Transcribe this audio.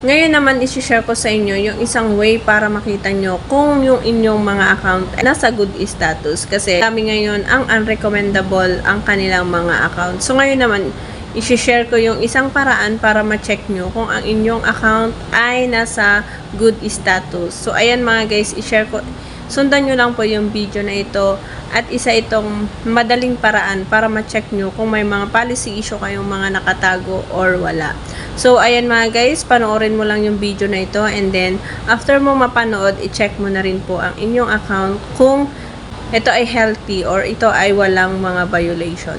Ngayon naman, isi-share ko sa inyo yung isang way para makita nyo kung yung inyong mga account nasa good status. Kasi kami ngayon ang unrecommendable ang kanilang mga account. So ngayon naman, isi-share ko yung isang paraan para ma-check nyo kung ang inyong account ay nasa good status. So ayan mga guys, i-share ko. Sundan nyo lang po yung video na ito at isa itong madaling paraan para ma-check nyo kung may mga policy issue kayong mga nakatago or wala. So, ayan mga guys, panoorin mo lang yung video na ito and then, after mo mapanood, i-check mo na rin po ang inyong account kung ito ay healthy or ito ay walang mga violation.